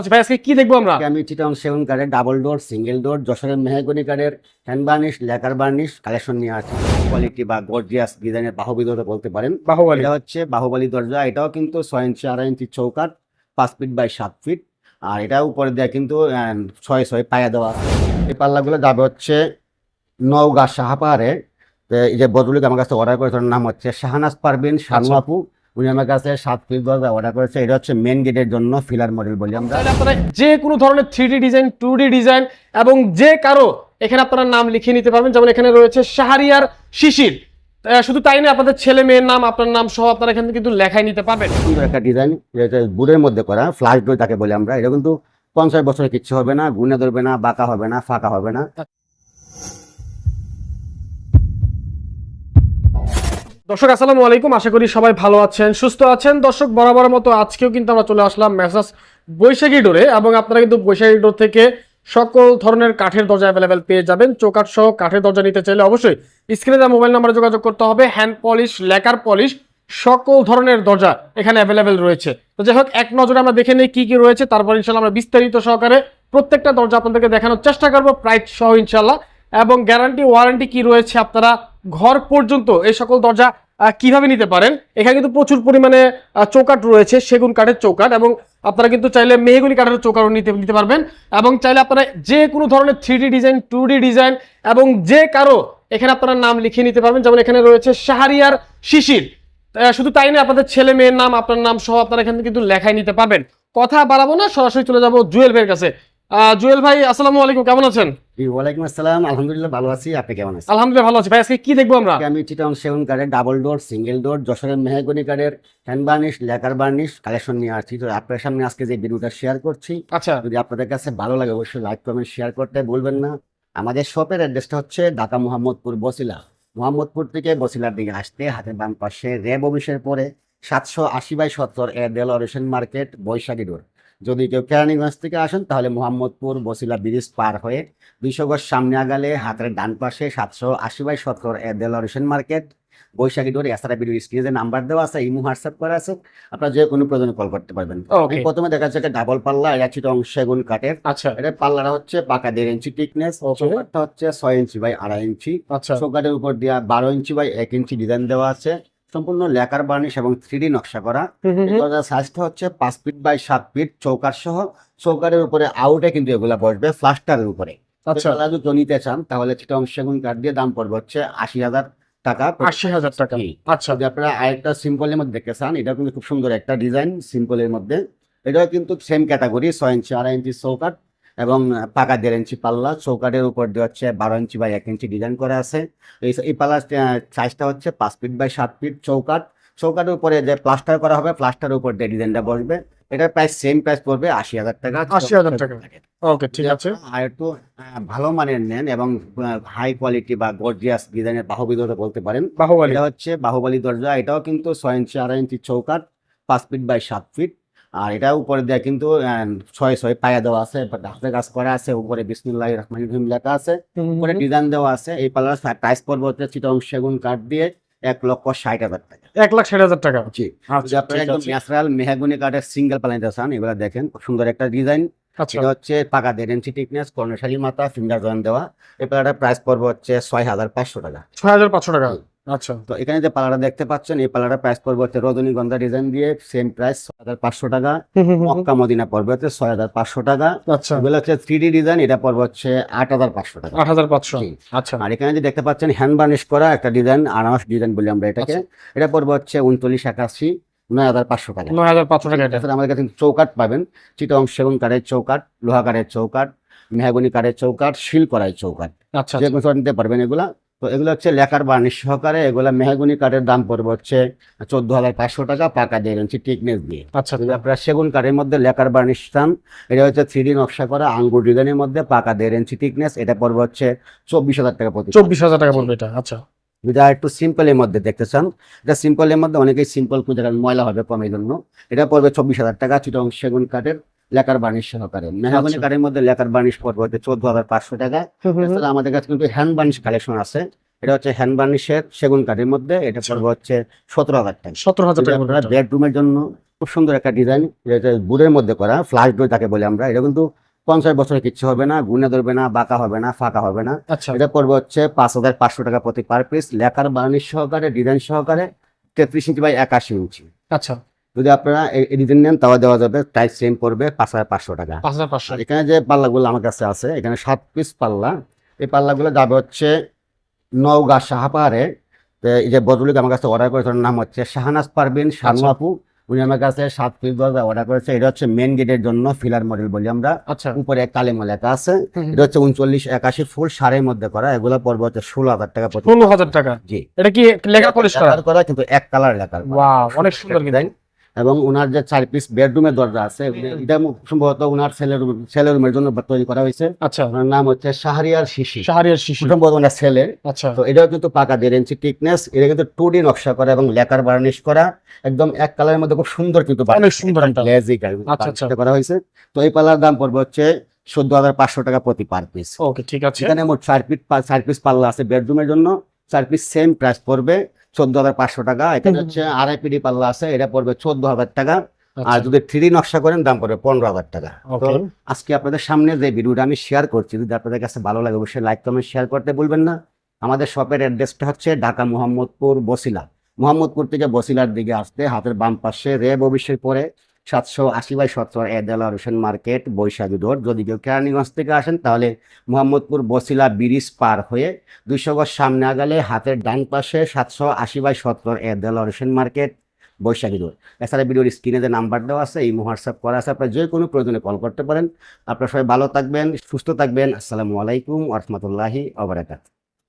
আচ্ছা ভাই আজকে কি দেখব আমরা? আমি চিটং সেভেন কার্ডের ডাবল ডোর সিঙ্গেল ডোর যশোরের মেহগনি কার্ডের hand varnish lacquer varnish collection নিয়ে আছে কোয়ালিটি বা গর্জিয়াস ডিজাইনের বাহুবলী দরজা বলতে পারেন। বাহুবলী। এটা হচ্ছে বাহুবলী দরজা। এটাও কিন্তু ছয় ইঞ্চি আড়াই ইঞ্চি চৌকাট পাঁচ ফিট বাই সাত ফিট আর এটা উপরে দেওয়া কিন্তু ছয় ছয় পায়া দেওয়া এই পাল্লাগুলো যাবে হচ্ছে নওগাঁ শাহপাহাড়ে। এই যে বদরুলিকে আমার কাছে অর্ডার করেছে ওর নাম হচ্ছে শাহানাজ পারবিন শানু। আপু। উনি আমার কাছে সাত ফিট দরজা অর্ডার করেছে। এটা হচ্ছে মেন গেটের জন্য ফিলার মডেল বলি আমরা। আপনারা যে কোনো ধরনের three D design two D design এবং যে কারও এখানে আপনারা নাম লিখিয়ে নিতে পারবেন। যেমন এখানে রয়েছে শাহরিয়ার শিশির। শুধু তাই না আপনাদের ছেলে মেয়ের নাম আপনার নাম সহ আপনারা এখানে কিন্তু লেখাই নিতে পারবেন। সুন্দর একটা ডিজাইন যেটা বুড়ের মধ্যে করা ফ্লাশ ডোর তাকে বলি আমরা। এটা কিন্তু পঞ্চাশ বছরে কিচ্ছু হবে না গুনে ধরবে না বাঁকা হবে না ফাঁকা হবে না। দর্শক, আসসালামু আলাইকুম। আশা করি সবাই ভালো আছেন, সুস্থ আছেন। দর্শক, বরাবর মতো আজকেও কিন্তু আমরা চলে আসলাম মেসাজ বৈশাখী ডোরে এবং আপনারা কিন্তু বৈশাখী ডোর থেকে সকল ধরনের কাঠের দরজা অ্যাভেলেবেল পেয়ে যাবেন। চৌকাঠ সহ কাঠের দরজা নিতে চাইলে অবশ্যই স্ক্রিনে দেওয়া মোবাইল নাম্বারে যোগাযোগ করতে হবে। হ্যান্ড পলিশ লেকার পলিশ সকল ধরনের দরজা এখানে অ্যাভেলেবেল রয়েছে। তো যাই হোক, এক নজরে আমরা দেখে নিই কি কি রয়েছে। তারপর ইনশাল্লাহ আমরা বিস্তারিত সহকারে প্রত্যেকটা দরজা আপনাদেরকে দেখানোর চেষ্টা করব। প্রাইস সহ ইনশাল্লাহ এবং গ্যারান্টি ওয়ারেন্টি কি রয়েছে আপনারা ঘর পর্যন্ত এই সকল দরজা কীভাবে নিতে পারেন? এখানে কিন্তু প্রচুর পরিমাণে চৌকাঠ রয়েছে, সেগুন কাঠের চৌকাট এবং আপনারা কিন্তু চাইলে মেহগুলি কাঠের চৌকাঠও নিতে নিতে পারবেন এবং চাইলে আপনারা যে কোনো ধরনের থ্রি ডিজাইন টু ডিজাইন এবং যে কারও এখানে আপনারা নাম লিখিয়ে নিতে পারবেন। যেমন এখানে রয়েছে শাহরিয়ার শিশির। শুধু তাই না আপনাদের ছেলে মেয়ের নাম, আপনার নাম সহ আপনারা এখানে কিন্তু লেখাই নিতে পারবেন। কথা বাড়াবো না, সরাসরি চলে যাব জুয়েল ভাইয়ের কাছে। জুয়েল ভাই আসসালামু আলাইকুম কেমন আছেন? ওয়ালাইকুম আসসালাম। আলহামদুলিল্লাহ ভালো আছি। আপনি কেমন আছেন? আলহামদুলিল্লাহ ভালো আছি। ভাই আজকে কি দেখব আমরা? আমি চিটং সেভেন কার্ডের ডাবল ডোর সিঙ্গেল ডোর যশোরের মেহগনি কার্ডের hand varnish lacquer varnish collection নিয়ে আসছি। তো আপনার সামনে আজকে যে ভিডিওটা শেয়ার করছি আচ্ছা। যদি আপনাদের কাছে ভালো লাগে অবশ্যই লাইক কমেন্ট শেয়ার করতে ভুলবেন না। আমাদের শপের অ্যাড্রেসটা হচ্ছে ঢাকা মোহাম্মদপুর বসিলা। মোহাম্মদপুর থেকে বসিলার দিকে আসতে হাতের বাম পাশে র্যাব অফিসের পরে সাতশো আশি বাই সত্তর এ দেলোরেশন মার্কেট বৈশাখী রোড। যদি কেউ কেরানীগঞ্জ থেকে আসেন তাহলে মোহাম্মদপুর বসিলা ব্রিজ পার হয়ে দুইশো গজ সামনে আগালে হাতের ডান পাশে সাতশো আশি বাই সত্তর দেলোরেশন মার্কেট। বৈশাখী রোড এছাড়া ভিডিও স্ক্রিনে যে নাম্বার দেওয়া আছে ইমো হোয়াটসঅ্যাপ করা আছে আপনারা যে কোনো প্রয়োজনে কল করতে পারবেন। প্রথমে দেখা যাচ্ছে একটা ডাবল পাল্লা এটা চিটং সেগুন কাঠের। আচ্ছা। এটা পাল্লাটা হচ্ছে পাকা দেড় ইঞ্চি টিকনেস চৌকাঠটা হচ্ছে ছয় ইঞ্চি বাই আড়াই ইঞ্চি। আচ্ছা। চৌকাঠের উপর দেওয়া বারো ইঞ্চি বাই এক ইঞ্চি ডিজাইন দেওয়া আছে। সম্পূর্ণ লেকার বার্নিশ এবং থ্রি নকশা করা। দরজার সাইজটা হচ্ছে পাঁচ ফিট বাই সাত ফিট চৌকাঠ সহ। চৌকাঠের উপরে আউটে কিন্তু এগুলা বসবে ফ্লাস্টারের উপরে। আচ্ছা। যদি নিতে চান তাহলে চিটং সেগুন কাঠ দিয়ে দাম পড়বে হচ্ছে আশি হাজার টাকা। আশি হাজার টাকা। আচ্ছা। যদি আপনারা আরেকটা সিম্পলের মধ্যে দেখতে চান এটা কিন্তু খুব সুন্দর একটা ডিজাইন সিম্পলের মধ্যে। এটাও কিন্তু সেম ক্যাটাগরি ছয় ইঞ্চি আড়াই ইঞ্চি চৌকাট এবং পাকা দেড় ইঞ্চি পাল্লা চৌকাটের উপর দিয়ে হচ্ছে বারো ইঞ্চি বাই এক ইঞ্চি ডিজাইন করা আছে। এই এই পাল্লার সাইজটা হচ্ছে পাঁচ ফিট বাই সাত ফিট চৌকাট চৌকাটের উপরে যে প্লাস্টার করা হবে প্লাস্টারের উপর দিয়ে ডিজাইনটা বসবে। এটার প্রাইস সেম প্রাইস পড়বে আশি হাজার টাকা। 80,000 টাকা। ওকে ঠিক আছে। আর একটু ভালো মানের নেন এবং হাই কোয়ালিটি বা গর্জিয়াস ডিজাইনের বাহুবলী দরজা বলতে পারেন। বাহুবলী। এটা হচ্ছে বাহুবলী দরজা। এটাও কিন্তু ছয় ইঞ্চি আড়াই ইঞ্চি চৌকাট পাঁচ ফিট বাই সাত ফিট। আর এটা উপরে দেওয়া কিন্তু ছয় ছয় পায়া দেওয়া আছে হাতে কাজ করা আছে উপরে বিসমুল্লাহ রহমান রহিম লেখা আছে উপরে ডিজাইন দেওয়া আছে এই পাল্লার প্রাইস পড়বে হচ্ছে চিটং সেগুন কাঠ দিয়ে এক লক্ষ ষাট হাজার টাকা। এক লাখ ষাট হাজার টাকা? জি। আচ্ছা আপনারা একদম ন্যাচারাল মেহাগুনি কাঠের সিঙ্গেল পালাইতে চান এগুলো দেখেন খুব সুন্দর একটা ডিজাইন আচ্ছা। এটা হচ্ছে পাকা দেড় ইঞ্চি টিকনেস কর্ণশালী মাথা ফিঙ্গার জয়েন দেওয়া। এই পাল্লাটার প্রাইস পড়বে হচ্ছে ছয় হাজার পাঁচশো টাকা। ছয় হাজার পাঁচশো টাকা। আচ্ছা। তো এখানে যে পালাটা দেখতে পাচ্ছেন এই পালাটা প্রাইস পড়বে হচ্ছে রজনীগন্ধা ডিজাইন দিয়ে সেম প্রাইস ছয় হাজার পাঁচশো টাকা। মক্কা মদিনা পড়বে হচ্ছে ছয় হাজার পাঁচশো টাকা। আচ্ছা। এগুলো হচ্ছে থ্রি ডি ডিজাইন এটা পড়বে হচ্ছে আট হাজার পাঁচশো টাকা। আট হাজার পাঁচশো। আচ্ছা। আর এখানে যে দেখতে পাচ্ছেন হ্যান্ড বার্নিশ করা একটা ডিজাইন আনারস ডিজাইন বলি আমরা এটাকে। এটা পড়বে হচ্ছে উনচল্লিশ একাশি নয় হাজার পাঁচশো টাকা। নয় হাজার পাঁচশো টাকা আমাদের কাছে চৌকাট পাবেন। চিটং সেগুন কাঠের চৌকাট লোহা কাঠের চৌকাট মেহাগুনি কাঠের চৌকাট শিল করাই চৌকাট আচ্ছা যে নিতে পারবেন এগুলা। তো এগুলো হচ্ছে লেখার বার্নিশ সহকারে এগুলা মেহাগুনি কাঠের দাম পড়বে হচ্ছে চোদ্দ হাজার পাঁচশো টাকা পাকা দেড় ইঞ্চি টিকনেস দিয়ে। আচ্ছা যদি আপনারা সেগুন কাঠের মধ্যে লেখার বার্নিশ চান এটা হচ্ছে থ্রি ডি নকশা করা আঙ্গুর ডিজাইনের মধ্যে পাকা দেড় ইঞ্চি টিকনেস এটা পড়বে হচ্ছে চব্বিশ হাজার টাকা প্রতি চব্বিশ হাজার টাকা পড়বে এটা আচ্ছা। যদি আর একটু সিম্পলের মধ্যে দেখতে চান। এটা সিম্পলের মধ্যে অনেকেই সিম্পল খুঁজে ময়লা হবে কমের জন্য এটা পড়বে চব্বিশ হাজার টাকা চিটং সেগুন কাঠের। লেখার বার্নিশ সহকারে। মেহাগুনি আচ্ছা। কাঠের মধ্যে লেখার বার্নিশ পড়বে চোদ্দ হাজার পাঁচশো টাকা। এছাড়া আমাদের কাছে কিন্তু হ্যান্ড বার্নিশ কালেকশন আছে। এটা হচ্ছে হ্যান্ড বার্নিশের সেগুন কাঠের মধ্যে এটা আচ্ছা। পড়বে হচ্ছে সতেরো হাজার টাকা। সতেরো হাজার টাকা বেডরুমের জন্য খুব সুন্দর একটা ডিজাইন যেটা বুড়ের মধ্যে করা ফ্লাশ ডোর তাকে বলি আমরা। এটা কিন্তু পঞ্চাশ বছরের কিচ্ছু হবে না গুনে ধরবে না বাঁকা হবে না ফাঁকা হবে না। আচ্ছা। এটা পড়বে হচ্ছে পাঁচ হাজার পাঁচশো টাকা প্রতি পার পিস লেখার বার্নিশ সহকারে ডিজাইন সহকারে তেত্রিশ ইঞ্চি বাই একাশি ইঞ্চি। আচ্ছা। যদি আপনারা এই ডিজাইন নেন তাও দেওয়া যাবে প্রাইস সেম পড়বে পাঁচ হাজার পাঁচশো টাকা। পাঁচ হাজার পাঁচশো এখানে যে পাল্লাগুলো আমার কাছে আছে এখানে সাত পিস পাল্লা। এই পাল্লাগুলো যাবে হচ্ছে নওগাঁ শাহপাহাড়ে তো এই যে বদলুক আমার কাছে অর্ডার করেছে নাম হচ্ছে শাহানাজ পারবিন শানু আচ্ছা। আপু। উনি আমার কাছে সাত পিস দরজা অর্ডার করেছে। এটা হচ্ছে মেন গেটের জন্য ফিলার মডেল বলি আমরা। আচ্ছা। উপরে কালেমা লেখা আছে। এটা হচ্ছে উনচল্লিশ একাশি ফুল সারের মধ্যে করা। এগুলো পড়বে হচ্ছে ষোলো হাজার টাকা ষোলো হাজার টাকা? জি। এটা কি লেখা পলিশ করা? কিন্তু এক কালার লেখা অনেক সুন্দর ডিজাইন এবং ওনার যে চার পিস বেডরুমের দরজা আছে এটা সম্ভবত ওনার ছেলের রুম ছেলের রুমের জন্য তৈরি করা হয়েছে। আচ্ছা। ওনার নাম হচ্ছে শাহরিয়ার শিশি। শাহরিয়ার শিশু। সম্ভবত ওনার ছেলের। আচ্ছা। তো এটাও কিন্তু পাকা দেড় ইঞ্চি টিকনেস এটা কিন্তু টু ডি নকশা করা এবং লেকার বার্নিশ করা একদম এক কালারের মধ্যে খুব সুন্দর কিন্তু অনেক সুন্দর একটা। আচ্ছা, আচ্ছা। করা হয়েছে। তো এই পাল্লার দাম পড়বে হচ্ছে চোদ্দ হাজার পাঁচশো টাকা প্রতি পার পিস ওকে ঠিক আছে। এখানে মোট চার পিস চার পিস পাল্লা আছে বেডরুমের জন্য। চার পিস সেম প্রাইস পড়বে। চোদ্দ হাজার পাঁচশো টাকা এখানে হচ্ছে আড়াই পিডি পাল্লা আছে এটা পড়বে চোদ্দ হাজার টাকা আর আচ্ছা, যদি থ্রি নকশা করেন দাম পড়বে পনেরো হাজার টাকা। তো আজকে আপনাদের সামনে যে ভিডিওটা আমি শেয়ার করছি যদি আপনাদের কাছে ভালো লাগে অবশ্যই লাইক কমেন্ট শেয়ার করতে বলবেন না। আমাদের শপের অ্যাড্রেসটা হচ্ছে ঢাকা মোহাম্মদপুর বসিলা। মোহাম্মদপুর থেকে বসিলার দিকে আসতে হাতের বাম পাশে রেব অফিসের পরে সাতশো আশি বাই সত্তর এদালা রোশন মার্কেট, বৈশাখী রোড যদি কেউ কেরানীগঞ্জ থেকে আসেন, তাহলে মোহাম্মদপুর বসিলা ব্রিজ পার হয়ে দুইশো গজ সামনে আগালে হাতের ডান পাশে সাতশো আশি বাই সত্তর এদালা রোশন মার্কেট, বৈশাখী রোড এছাড়া ভিডিওর স্ক্রিনে যে নাম্বার দেওয়া আছে, এই হোয়াটসঅ্যাপ করা আছে, আপনার যে কোনো প্রয়োজনে কল করতে পারেন। আপনারা সবাই ভালো থাকবেন, সুস্থ থাকবেন। আসসালামু আলাইকুম রহমতুল্লাহি আবরাকাত